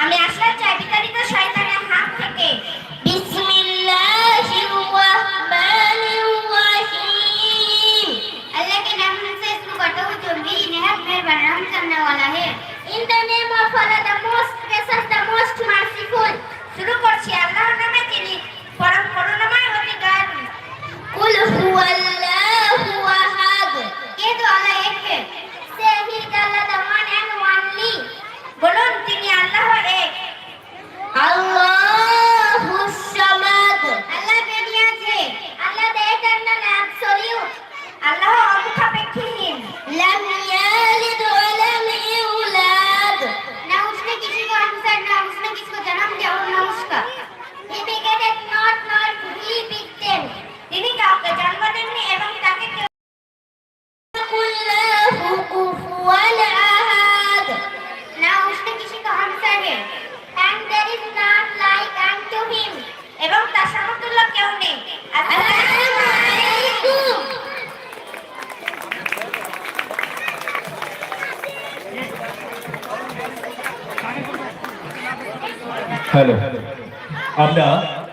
আমি আসলে চাই বিতাড়িত শয়তানের হাত থেকে বিসমিল্লাহির রহমানির রহিম আল্লাহ के नाम से इसको करते हुए जो भी नेहत में बरहम करने वाला है in the name of Hello. Anda